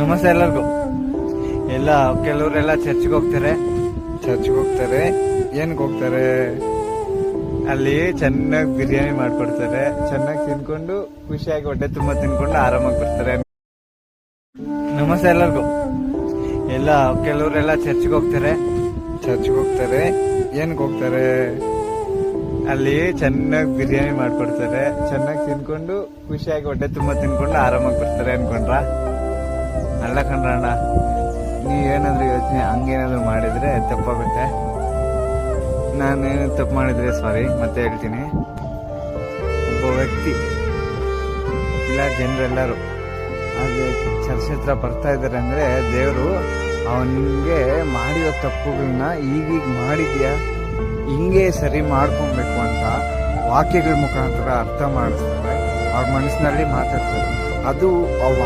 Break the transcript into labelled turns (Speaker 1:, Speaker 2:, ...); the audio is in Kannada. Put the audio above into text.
Speaker 1: ನಮಸ್ತೆ ಎಲ್ಲರಿಗೂ. ಎಲ್ಲ ಕೆಲವರೆಲ್ಲ ಚರ್ಚ್ಗೆ ಹೋಗ್ತಾರೆ. ಚರ್ಚ್ಗೆ ಹೋಗ್ತಾರೆ. ಏನಕ್ಕೆ ಹೋಗ್ತಾರೆ? ಅಲ್ಲಿ ಚೆನ್ನಾಗಿ ಬಿರಿಯಾನಿ ಮಾಡ್ಕೊಡ್ತಾರೆ. ಚೆನ್ನಾಗಿ ತಿನ್ಕೊಂಡು ಖುಷಿಯಾಗಿ ಹೊಟ್ಟೆ ತುಂಬ ತಿನ್ಕೊಂಡು ಆರಾಮಾಗಿ ಬರ್ತಾರೆ. ನಮಸ್ತೆ ಎಲ್ಲರಿಗೂ. ಎಲ್ಲ ಕೆಲವರೆಲ್ಲ ಚರ್ಚ್ಗೆ ಹೋಗ್ತಾರೆ. ಚರ್ಚ್ಗೆ ಹೋಗ್ತಾರೆ. ಏನಕ್ಕೆ ಹೋಗ್ತಾರೆ? ಅಲ್ಲಿ ಚೆನ್ನಾಗಿ ಬಿರಿಯಾನಿ ಮಾಡ್ಕೊಡ್ತಾರೆ. ಚೆನ್ನಾಗಿ ತಿನ್ಕೊಂಡು ಖುಷಿಯಾಗಿ ಹೊಟ್ಟೆ ತುಂಬ ತಿನ್ಕೊಂಡು ಆರಾಮಾಗಿ ಬರ್ತಾರೆ ಅನ್ಕೊಂಡ್ರ? ಅಲ್ಲ ಕಣ್ರಣ್ಣ ನೀ ಏನಾದ್ರೂ ಯೋಚನೆ ಹಂಗೇನಾದ್ರೂ ಮಾಡಿದ್ರೆ ತಪ್ಪಾಗುತ್ತೆ. ನಾನೇನು ತಪ್ಪು ಮಾಡಿದ್ರೆ ಸಾರಿ ಮತ್ತೆ ಹೇಳ್ತೀನಿ. ಒಬ್ಬ ವ್ಯಕ್ತಿ ಇಲ್ಲ, ಜನರೆಲ್ಲರೂ ಹಾಗೆ ಚರ್ಚ್ ಹತ್ರ ಬರ್ತಾ ಇದ್ದಾರೆ ಅಂದರೆ ದೇವರು ಅವನಿಗೆ ಮಾಡಿರೋ ತಪ್ಪುಗಳನ್ನ ಈಗೀಗ ಮಾಡಿದ್ಯಾ? ಹಿಂಗೆ ಸರಿ ಮಾಡ್ಕೊಬೇಕು ಅಂತ ವಾಕ್ಯಗಳ ಮುಖಾಂತರ ಅರ್ಥ ಮಾಡಿಸ್ತಾರೆ. ಅವ್ರ ಮನಸ್ಸಿನಲ್ಲಿ ಮಾತಾಡ್ತಾರೆ. ಅದು